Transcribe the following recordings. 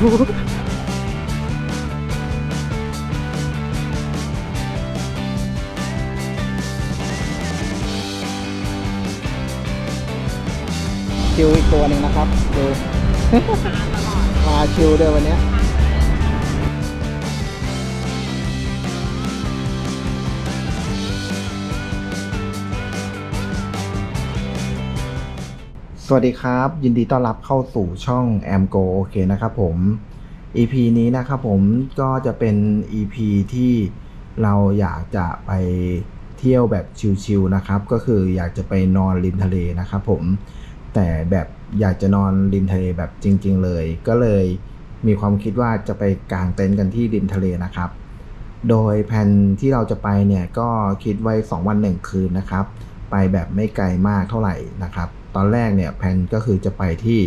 Ooh. สวัสดีครับ ยินดีต้อนรับเข้าสู่ช่อง a m Go โอเคนะครับผม EP นี้นะครับผมก็จะเป็น EP ที่เราอยากจะไปเที่ยวแบบชิลๆนะครับ ก็คืออยากจะไปนอนริมทะเลนะครับผมแต่แบบอยากจะนอนริมทะเลแบบจริง ๆ เลย ก็เลยมีความคิดว่าจะไปกางเต็นท์กันที่ริมทะเลนะครับ โดยแผนที่เราจะไปเนี่ยก็คิดไว้ 2 วัน 1 คืนนะครับ ไปแบบไม่ไกลมากเท่าไหร่นะครับ ตอนแรกเนี่ยแผนก็คือจะไปที่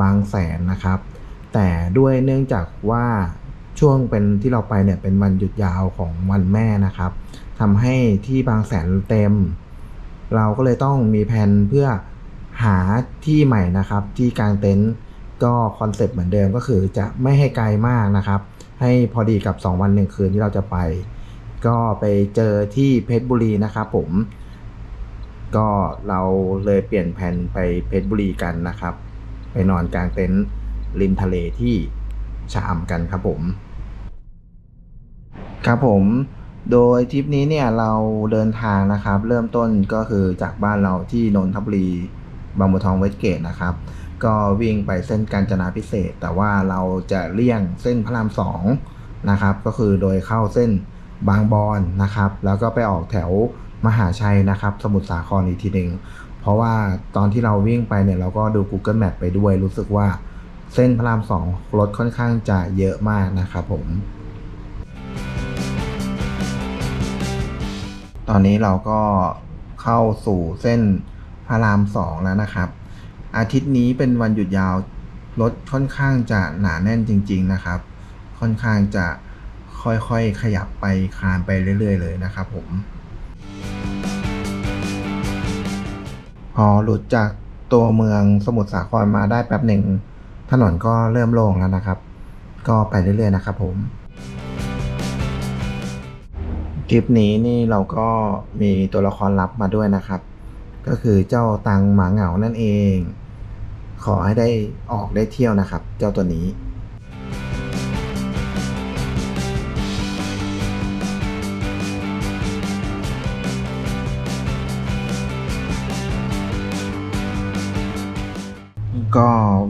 บางแสนนะครับ แต่ด้วยเนื่องจากว่าช่วงเป็นที่เราไปเนี่ยเป็นวันหยุดยาวของวันแม่นะครับทำให้ที่บางแสนเต็ม เราก็เลยต้องมีแผนเพื่อหาที่ใหม่นะครับที่กางเต็นท์ก็คอนเซปต์เหมือนเดิมก็คือจะไม่ให้ไกลมากนะครับ ให้พอดีกับ 2 วัน1คืนที่เราจะไป ก็ไปเจอที่เพชรบุรีนะครับผม ก็เราเลยเปลี่ยนแผนไปเพชรบุรีกันนะครับ ไปนอนกลางเต็นท์ริมทะเลที่ชะอำกันครับผม ครับผมโดยทริปนี้เนี่ยเราเดินทางนะครับ เริ่มต้นก็คือจากบ้านเราที่นนทบุรีบางบัวทองเวสเกตนะครับ ก็วิ่งไปเส้นกาญจนาพิเศษ แต่ว่าเราจะเลี่ยงเส้นพระรามสองนะครับ ก็คือโดยเข้าเส้นบางบอนนะครับ แล้วก็ไปออกแถว มหาชัยนะครับ สมุทรสาครอีกทีหนึ่งเพราะว่าตอนที่เราวิ่งไปเนี่ยเราก็ดู Google Map ไปด้วย รู้สึกว่าเส้นพระรามสองรถค่อนข้างจะเยอะมากนะครับผม ตอนนี้เราก็เข้าสู่เส้นพระรามสองแล้วนะครับ อาทิตย์นี้เป็นวันหยุดยาวรถค่อนข้างจะหนาแน่นจริง ๆนะครับ ค่อนข้างจะค่อยๆขยับไปคลานไปเรื่อย ๆ เลยนะครับผม พอหลุดจากตัวเมืองสมุทรสาครมาได้แป๊บหนึ่ง ถนนก็เริ่มโล่งแล้วนะครับ ก็ไปเรื่อยๆนะครับผมทริปนี้นี่เราก็มีตัวละครลับมาด้วยนะครับ ก็คือเจ้าตังหมาเหงานั่นเอง ขอให้ได้ออกได้เที่ยวนะครับ เจ้าตัวนี้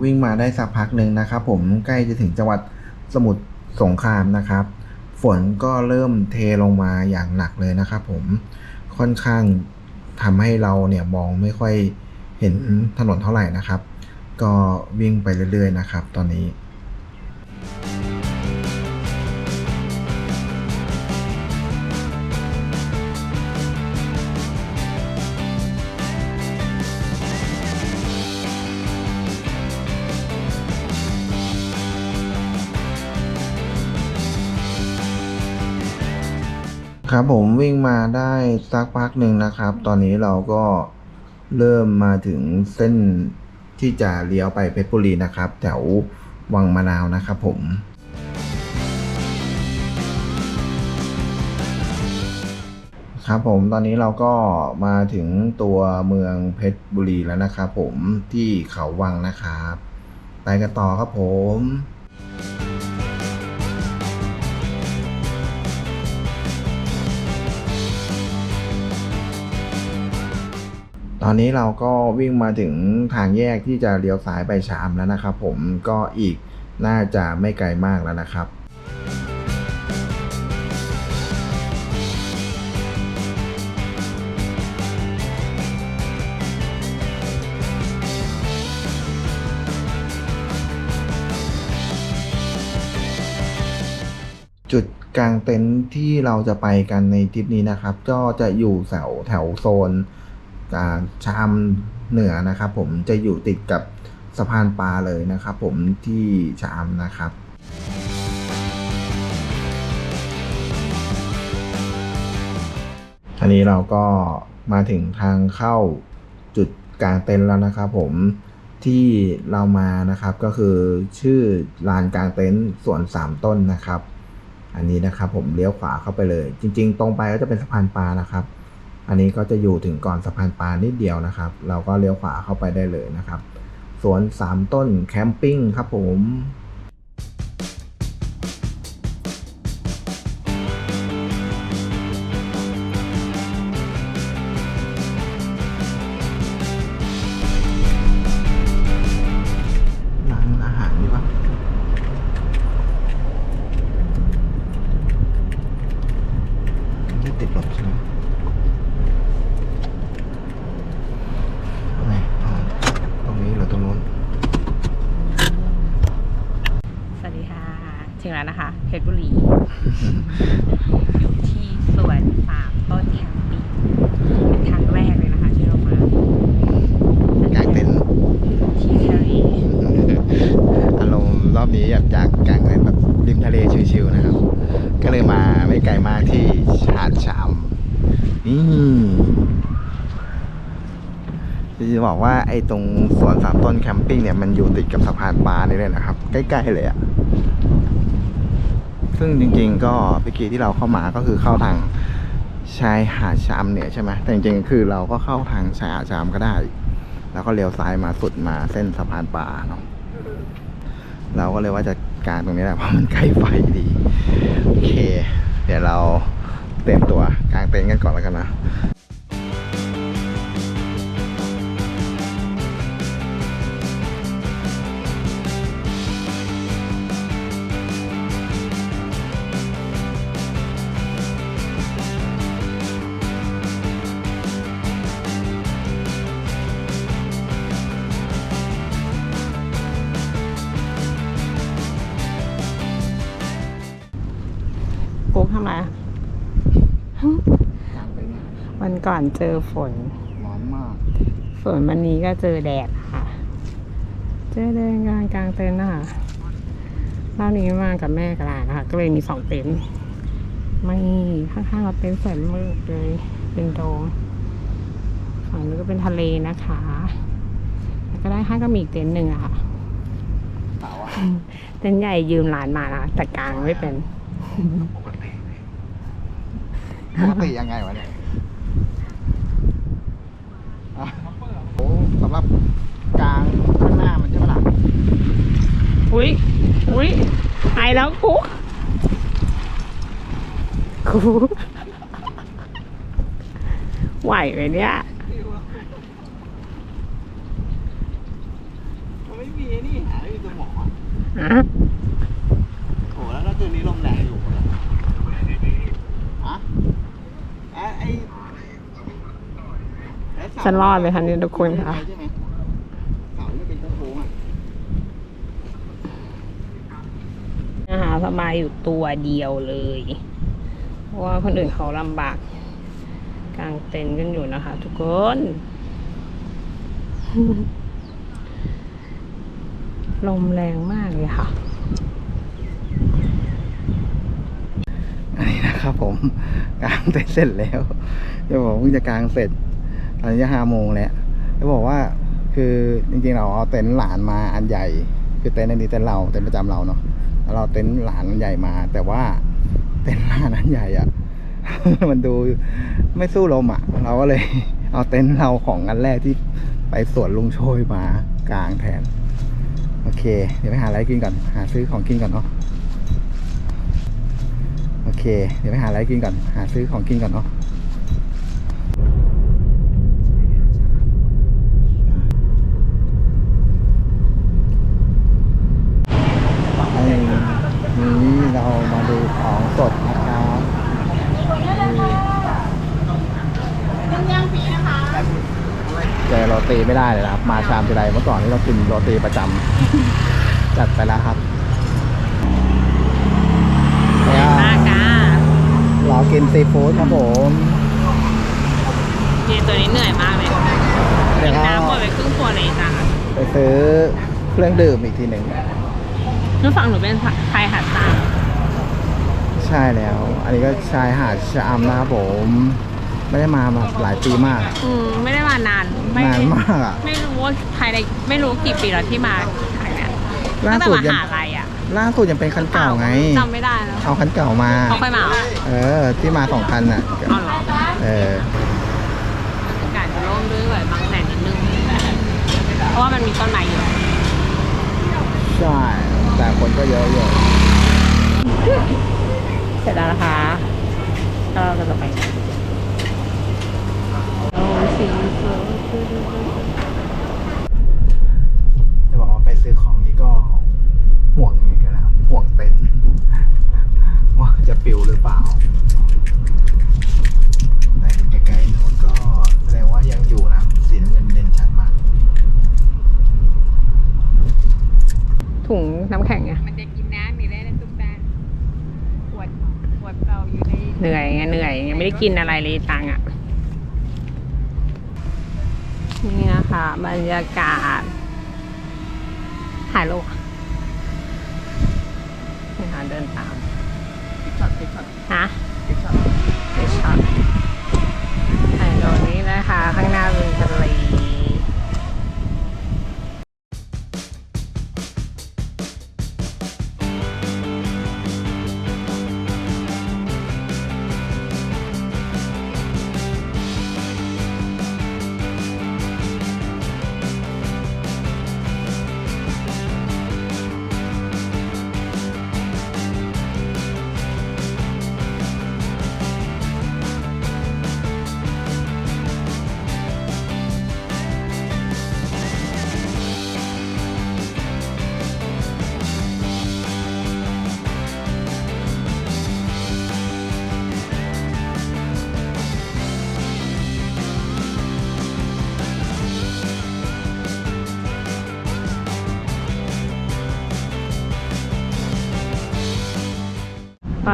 วิ่งมาได้สักพักหนึ่งนะครับ ผมใกล้จะถึงจังหวัดสมุทรสงครามนะครับ ฝนก็เริ่มเทลงมาอย่างหนักเลยนะครับ ผมค่อนข้างทำให้เราเนี่ยมองไม่ค่อยเห็นถนนเท่าไหร่นะครับ ก็วิ่งไปเรื่อยๆนะครับ ตอนนี้ ครับผมวิ่งมาได้สักพักหนึ่งนะครับ ตอนนี้เราก็เริ่มมาถึงเส้นที่จะเลี้ยวไปเพชรบุรีนะครับ แถววังมะนาวนะครับผม ครับผมตอนนี้เราก็มาถึงตัวเมืองเพชรบุรีแล้วนะครับผมที่เขาวังนะครับ ไปกันต่อครับผม ตอนนี้เราก็วิ่งมาถึงทางแยกที่จะเลี้ยวซ้ายไปชามแล้วนะครับ ผมก็อีกน่าจะไม่ไกลมากแล้วนะครับจุดกลางเต็นท์ที่เราจะไปกันในทริปนี้นะครับ ก็จะอยู่แถวแถวโซน ชามเหนือนะครับผมจะอยู่ติดกับสะพานปลาเลยนะครับผมที่ชามนะครับอันนี้เราก็มาถึงทางเข้าจุดกลางเต็นท์แล้วนะครับผมที่เรามานะครับก็คือชื่อลานกลางเต็นท์สวนสามต้นนะครับ อันนี้นะครับผมเลี้ยวขวาเข้าไปเลย จริง ๆ ตรงไปก็จะเป็นสะพานปลานะครับ อันนี้ก็จะอยู่ถึงก่อนสะพานปลานิดเดียวนะครับ เราก็เลี้ยวขวาเข้าไปได้เลยนะครับ สวนสามต้นแคมปิ้งครับผม รอบนี้อยากจากกางเต็นท์แบบริมทะเลชิลๆนะครับ ก็เลยมาไม่ไกลมากที่หาดชามนี่จะบอกว่าไอ้ตรงสวนสามต้นแคมปิ้งเนี่ยมันอยู่ติดกับสะพานปลานี่เลยนะครับ ใกล้ๆเลยอะซึ่งจริงๆก็เมื่อกี้ที่เราเข้ามาก็คือเข้าทางชายหาดชามเนี่ยใช่ไหมแต่จริงๆคือเราก็เข้าทางชายหาดชามก็ได้ แล้วก็เลี้ยวซ้ายมาสุดมาเส้นสะพานปลาเนาะ เราก็เลยว่าจะกางตรงนี้แหละเพราะมันใกล้ไฟดี โอเค เดี๋ยวเราเตรียมตัวกางเต็นท์กันก่อนแล้วกันนะ ก่อนเจอฝนร้อนมากส่วนวันนี้ก็เจอแดดค่ะ เจอแดดกลางกลางเต็นท์นะคะรอบนี้มากับแม่กับหลานนะคะก็เลยมีสองเต็นท์ไม่ข้างๆเราเป็นสวนมืดเลย เป็นโดมฝั่งนี้ก็เป็นทะเลนะคะ แล้วก็ได้ข้างก็มีอีกเต็นท์หนึ่งอะค่ะเสาอะเต็นท์ใหญ่ยืมหลานมานะแต่กลางไม่เป็นปกติปกติยังไงวะเนี่ยอะโอ้ สำหรับกลางข้างหน้ามันใช่ไหมล่ะอุ้ยอุ้ยไอแล้วกุ๊กกุ๊กไหวไหมเนี่ยมันไม่มีนี่หาไม่มีตัวหมออะ โอ้แล้วถ้าคืนนี้ลมแรงอยู่ฮะไอ้ไอ้ไอ้เสา ฉันรอดเลยค่ะนี่ทุกคนค่ะใช่ไหมเสาที่เป็นโค้งๆอะนะคะสบายอยู่ตัวเดียวเลย เพราะว่าคนอื่นเขาลำบากกางเต็นท์กันอยู่นะคะ ทุกคนลมแรงมากเลยค่ะอันนี้นะครับผมกางเต็นท์เสร็จแล้วจะบอกเพิ่งจะกางเสร็จ ตอนนี้ห้าโมงแล้วจะบอกว่าคือจริงๆเราเอาเต็นท์หลานมาอันใหญ่ คือเต็นท์อันนี้เต็นท์เราเต็นท์ประจำเราเนาะแล้วเราเต็นท์หลานอันใหญ่มา แต่ว่าเต็นท์หลานอันใหญ่อะมันดูไม่สู้ลมอะ เราก็เลยเอาเต็นท์เราของอันแรกที่ไปสวนลุงโชยมากลางแทน โอเค เดี๋ยวไปหาอะไรกินก่อน หาซื้อของกินก่อนเนาะโอเค เดี๋ยวไปหาอะไรกินก่อน หาซื้อของกินก่อนเนาะ นี่เรามาดูของสดนะครับเจอโรตีไม่ได้เลยนะครับ มาชาม ทีไรเมื่อก่อนที่เรากินโรตีประจำ จัดไปแล้วครับเนี่ยมากจ้ารอกินซีฟู้ดครับผมเจตัวนี้เหนื่อยมากเลยเดี๋ยวก็น้ำหมดไปครึ่งขวดเลยจ้าไปซื้อเครื่องดื่มอีกทีหนึ่งนู่นฝั่งหนูเป็นไทยหัดตางใช่แล้ว อันนี้ก็ชายหาดชะอำนะครับผม ไม่ได้มาแบบหลายปีมาก อืม ไม่ได้มานานไม่ นานมากอะไม่รู้ว่าภายในไม่รู้กี่ปีแล้วที่มาทางเนี้ยล่าตั้งแต่สุดมยังหาลัยอะล่าสุดยังเป็นคันเก่าไงจำไม่ได้แล้วเอาคันเก่ามาเขาค่อยมาเหรอเออที่มาสองคันอะเอาเหรอเอออากาศจะร่มรื่นกว่าบางแสนนิดนึงเพราะว่ามันมีต้นไม้เยอะใช่แต่คนก็เยอะอยู่เสร็จแล้วนะคะก็เราจะไปโอ้สีสวย จะบอกว่าไปซื้อของนี่ก็ห่วงอย่างเงี้ยนะครับห่วงเต็นท์ว่าจะปิวหรือเปล่าแต่ไกลๆนู้นก็แสดงว่ายังอยู่นะสีน้ำเงินเด่นชัดมาก ถุงน้ำแข็งไงมันจะกินน้ำมีได้ในตุ๊กตาขวดขวดเปล่าอยู่ในเหนื่อยไงเหนื่อยยังไม่ได้กินอะไรเลยตังค์อะ นี่นะคะ บรรยากาศถ่ายรูปนี่ค่ะเดินตามพิกช็อตพิกช็อตฮะพิกช็อตไปช็อตถ่ายตรงนี้นะคะ ข้างหน้าเป็นทะเล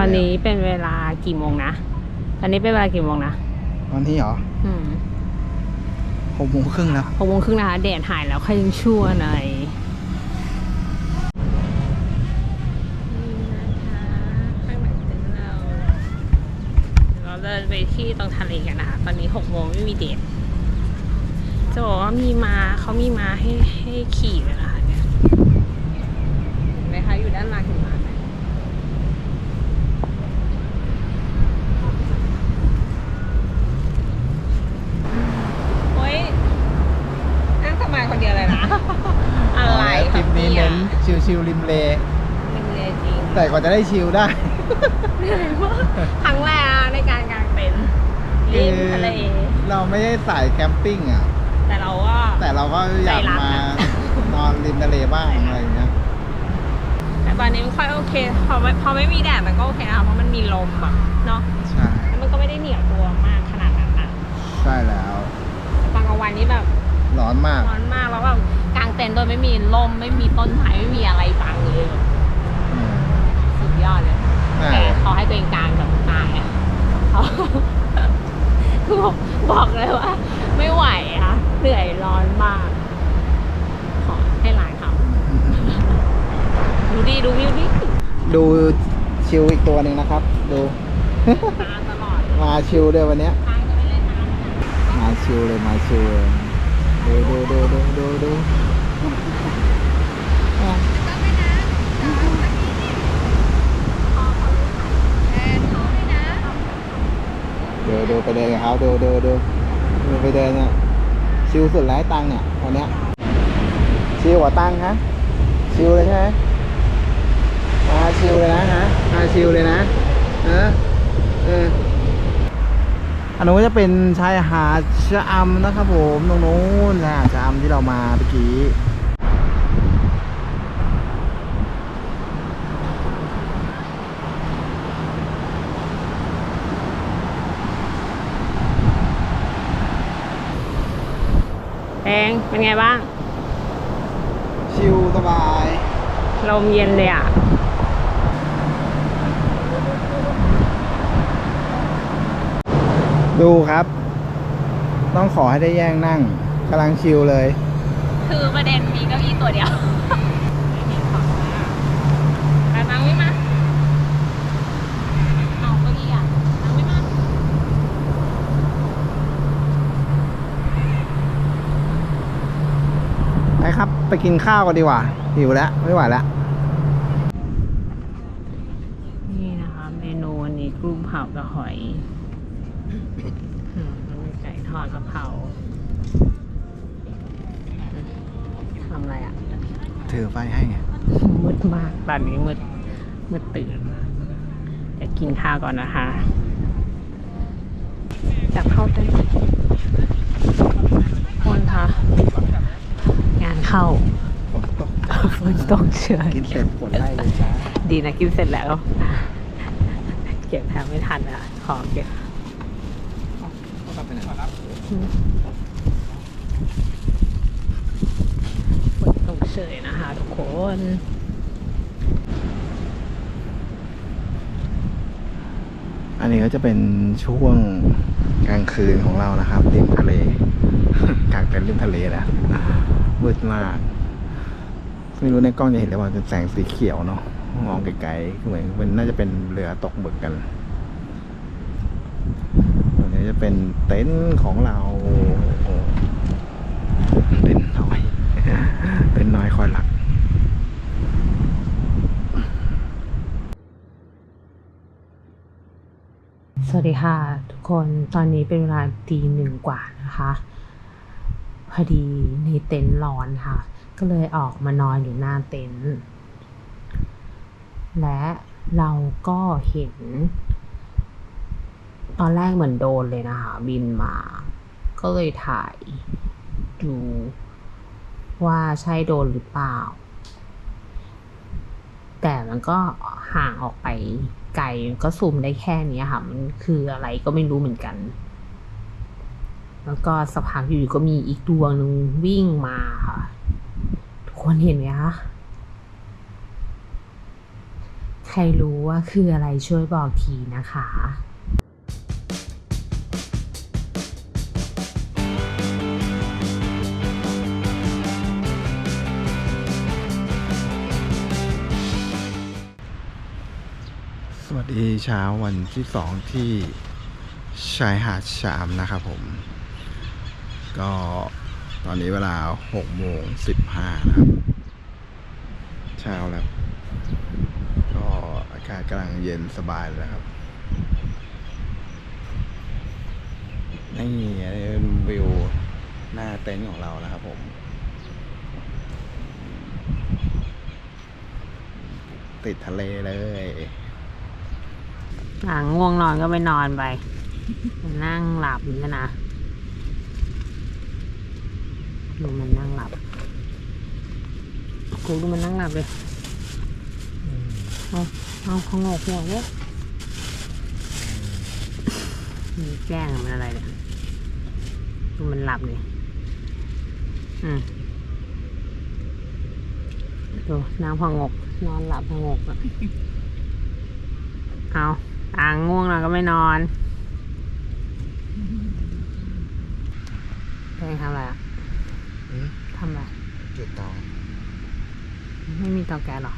อนนี้เป็นเวลากี่โมงนะ ตอนนี้เป็นเวลากี่โมงนะตอนนี้เหรออืมหกโมงครึ่งแล้วหกโมงครึ่งนะคะแดดหายแล้วค่อยยังชั่วหน่อยนี่นะคะข้างหลังเต็นท์เราเราเดินไปที่ตรงทะเลกันนะคะ ตอนนี้หกโมงไม่มีแดดจะบอกว่ามีมาเขามีมาให้ให้ขี่เลยนะคะเนี่ยเห็นไหมคะอยู่ด้านหล่างเห็นมาไหมโอ๊ยนั่งสบายคนเดียวเลยนะ อะไร ทริปนี้ เย เน้นชิลๆริมเล ริมเลจริง แต่กว่าจะได้ชิลได้ เหนื่อยมากครั้งแรกนะในการกางเต็นท์ริมทะเลเราไม่ได้สายแคมปิ้งอะ แต่เราก็ แต่เราก็อยากใจรักมาอะนอนริมทะเลบ้างอะไรอย่างเงี้ย แต่ตอนนี้มันค่อยโอเค พอไม่พอไม่มีแดดมันก็โอเคนะคะเพราะมันมีลมแบบเนาะใช่แล้วมันก็ไม่ได้เหนียวตัวมากขนาดนั้นนะใช่แล้วแต่ตอนกลางวันนี้แบบร้อนมากร้อนมากแล้วแบบกางเต็นท์โดยไม่มีลมไม่มีต้นไม้ไม่มีอะไรบังเลยแบบ อืม สุดยอ ดเลยใช่แต่เขาให้ตัวเองกลางแบบตายอะเขาบอกบอกเลยว่า ไม่ไหวอะเหนื่อยร้อนมาก ขอให้หลานเขาดูดิดูวิวดิดูชิลอีกตัวหนึ่งนะครับ ดู ตาตลอดมาชิลด้วยวันเนี้ยทางจะไม่เล่นน้ำนะมาชิลเลยมาชิลเลยดูดูดูดูดูดูอะ ดูดูไปเดินกับเขาดูดูดูดูไปเดินเนี่ยชิลสุดแล้วไอ้ตังเนี่ยวันเนี้ยชิลกว่าตังฮะชิลเลยใช่ไหมมาชิลเลยนะฮะมาชิลเลยนะเออเอออันนู้นก็จะเป็นชายหาดชะอำนะครับผมตรงนู้นชายหาดชะอำที่เรามาเมื่อกี้ งเป็นไงบ้าง ชิลสบาย ลมเย็นเลยอะ ดูครับ ต้องขอให้ได้แย่งนั่งกำลังชิลเลย คือประเด็นมีเก้าอี้ตัวเดียวแต่นังไม่มาเอาเก้าอี้อะนังไม่มา ไปครับ ไปกินข้าวกันดีกว่าหิวแล้ว ไม่ไหวแล้ว นี่นะคะ เมนูวันนี้กุ้งเผากับหอยอืมแล้วมีไก่ทอดกะเพราทำอะไรอะ ถือไฟให้ไงมืดมากตอนนี้มืดมืดตื่นเดี๋ยวกินข้าวก่อนนะคะจับเข้าเต้นคนคะงาน เข้าฝนตกเฉยกินเสร็จกดไล่เลยจ้าดีนะกินเสร็จแล้ว เก็บแทบไม่ทันอะ ขอเก็บฝนตกเฉยนะคะทุกคนอันนี้ก็จะเป็นช่วงกลางคืนของเรานะครับริมทะเลกลางเป็นริมทะเลนะ มืดมาก ไม่รู้ในกล้องจะเห็นหรือเปล่าเป็นแสงสีเขียวเนาะมองไกลๆเหมือนมันน่าจะเป็นเรือตกหมึกกันตรงนี้จะเป็นเต็นท์ของเราเต็นท์น้อยเต็นท์น้อยคอยหลักสวัสดีค่ะ ทุกคนตอนนี้เป็นเวลาตีหนึ่งกว่านะคะ พอดีในเต็นท์ร้อนค่ะ ก็เลยออกมานอนอยู่หน้าเต็นท์และเราก็เห็น ตอนแรกเหมือนโดนเลยนะคะบินมา ก็เลยถ่ายดูว่าใช่โดนหรือเปล่า แต่มันก็ห่างออกไปไกลก็ซูมได้แค่นี้ค่ะ มันคืออะไรก็ไม่รู้เหมือนกัน แล้วก็สักพักอยู่ๆก็มีอีกดวงหนึ่งวิ่งมาค่ะ ทุกคนเห็นไหมคะ ใครรู้ว่าคืออะไรช่วยบอกทีนะคะสวัสดีเช้าวันที่สองที่ชายหาดชามนะครับผม ก็ตอนนี้เวลาหกโมงสิบห้านะครับ เช้าแล้ว ก็อากาศกำลังเย็นสบายเลยนะครับ นี่เป็นวิวหน้าเต็นท์ของเรานะครับผม ติดทะเลเลยอ่างง่วงนอนก็ไปนอนไป นั่งหลับนี่นะ ดูมันนั่งหลับกูดูมันนั่งหลับเลยเอาเอาเขางอกหัวเว้ยมีแกล้งอะมันอะไรเนี่ยดูมันหลับเลยอืมดูนางพองก นอนหลับพองกอะเอาอ่างง่วงนอนก็ไม่นอนเพลงทำอะไรอะอืม ทำอะไร จุดเตาไม่มีเตาแก๊สหรอ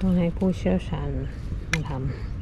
ต้องให้ผู้เชี่ยวชาญมาทำ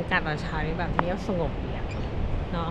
รยากาศตอนเช้านี่แบบเงียบสงบดีอะเนาะ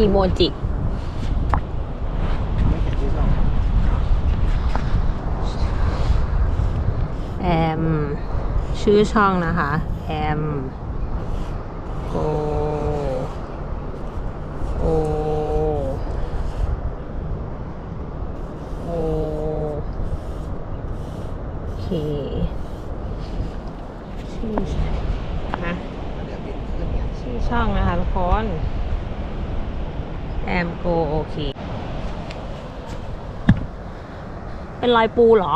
อีโมจิ แอม ชื่อช่องนะคะ แอมโก โอ โอ เค ชื่อนะ เดี๋ยวบินขึ้นเนี่ย ชื่อช่องนะคะทุกคน แอมโกโอเค เป็นรอยปูเหรอ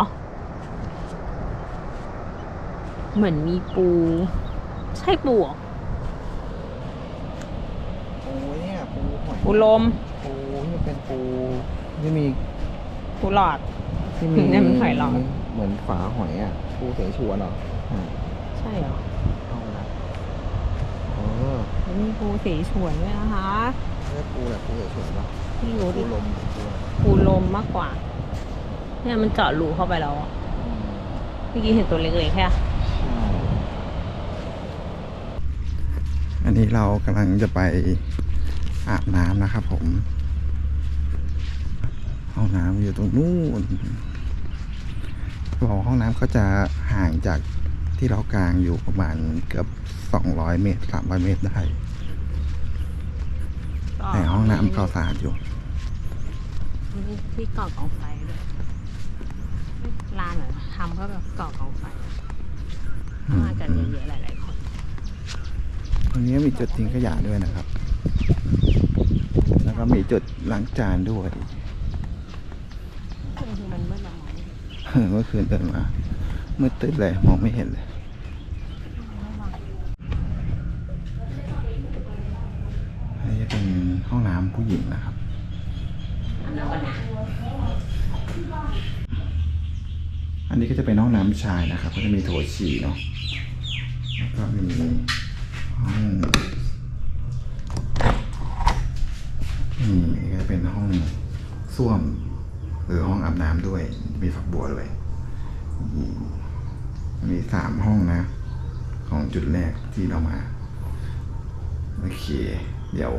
เหมือนมีปู ใช่ปูเหรอปูเนี่ยปูหอยปูลม ปูนี่เป็นปูที่มีปูหลอด ที่มีเนี่ยมันหอยหลอด เหมือนฝาหอยอะ ปูเสฉวนเหรออ่าใช่เหรอเอาละเออมีปูสีฉวนด้วยนะคะ เรียกปูแหละปูเสฉวนปะไม่รู้ปูดิลมปูอะไร ปูลมมากกว่า เนี่ยมันเจาะรูเข้าไปแล้วอะอืมเมื่อกี้เห็นตัวเล็กๆแค่ใช่อันนี้เรากำลังจะไปอาบน้ำนะครับผมห้องน้ำอยู่ตรงนู้นบอกห้องน้ำก็จะห่างจากที่เรากลางอยู่ประมาณเกือบ200เมตร300เมตรได้แต่ห้องน้ำก็สะอาดอยู่มีที่ก่อกองไฟด้วย ร้านเหรอทำก็แบบก่อกองไฟมากันเยอะๆหลายๆคน ตรงนี้มีจุดทิ้งขยะด้วยนะครับ แล้วก็มีจุดล้างจานด้วยคือมันมืดละมองเมื่อคืนเดินมา มืดตึ๊ดเลยมองไม่เห็นเลยอันนี้จะเป็นห้องน้ำผู้หญิงนะครับ อันนี้ก็จะเป็นห้องน้ำชายนะครับ ก็จะมีโถฉี่เนาะแล้วก็มีห้องนี่ก็จะเป็นห้องส้วม หรือห้องอาบน้ำด้วย มีฝักบัวด้วยมีสามห้องนะ ของจุดแรกที่เรามาโอเค เดี๋ยว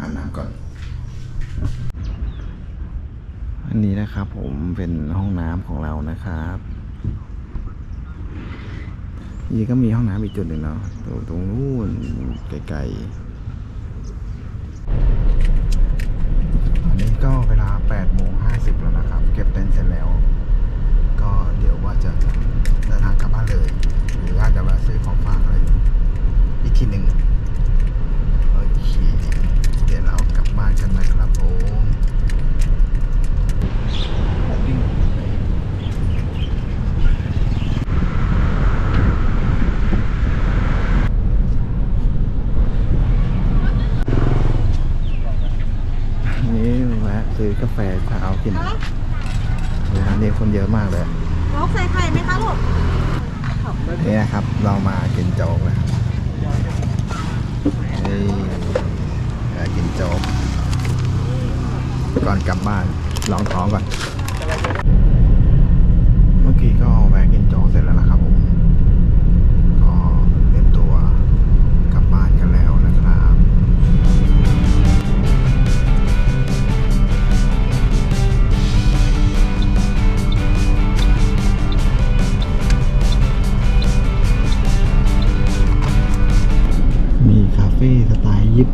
อาบน้ำก่อน นนี้นะครับผมเป็นห้องน้ำของเรานะครับนี่ก็มีห้องน้ำอีกจุดหนึ่งเนาะตรงตรงนู้นไกลๆตอนนี้ก็เวลา8โมง50 แล้วนะครับ เก็บเต็นท์เสร็จแล้ว ก็เดี๋ยวว่าจะเดินทางกลับบ้านเลย หรือว่าจะมาซื้อของฝากอะไรอีกทีหนึ่งโอเคเดี๋ยวเรากลับบ้านกันนะครับผม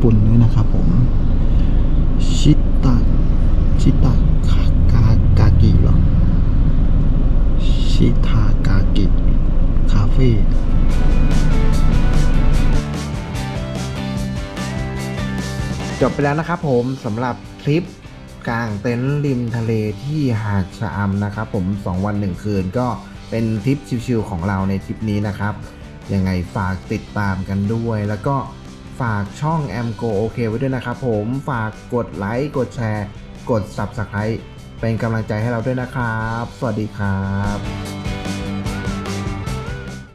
ปุ่นด้วยนะครับผม ชิตะ ชิตะคากากากิหรอ ชิทากากิ คาเฟ่จบไปแล้วนะครับผมสำหรับทริปกลางเต็นท์ริมทะเลที่หาดชะอำนะครับผม 2 วัน 1 คืนก็เป็นทริปชิลๆของเราในทริปนี้นะครับ ยังไงฝากติดตามกันด้วยแล้วก็ ฝากช่อง a m g o OK ไว้ด้วยนะครับผมฝากกดไลค์กดแชร์ กด Subscribe เป็นกำลังใจให้เราด้วยนะครับ สวัสดีครับ